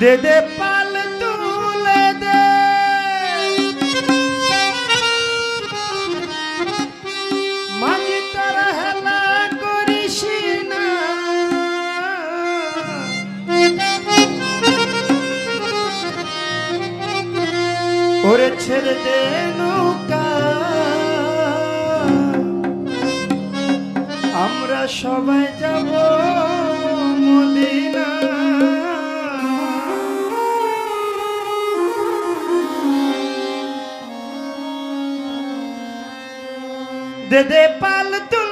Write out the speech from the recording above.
দে দে পাল তুলে দে। মাঝি তোর হেলা করিস না। ওরে ছেড়ে দে নৌকা। আমরা সবাই যাব দে দে পাল তুল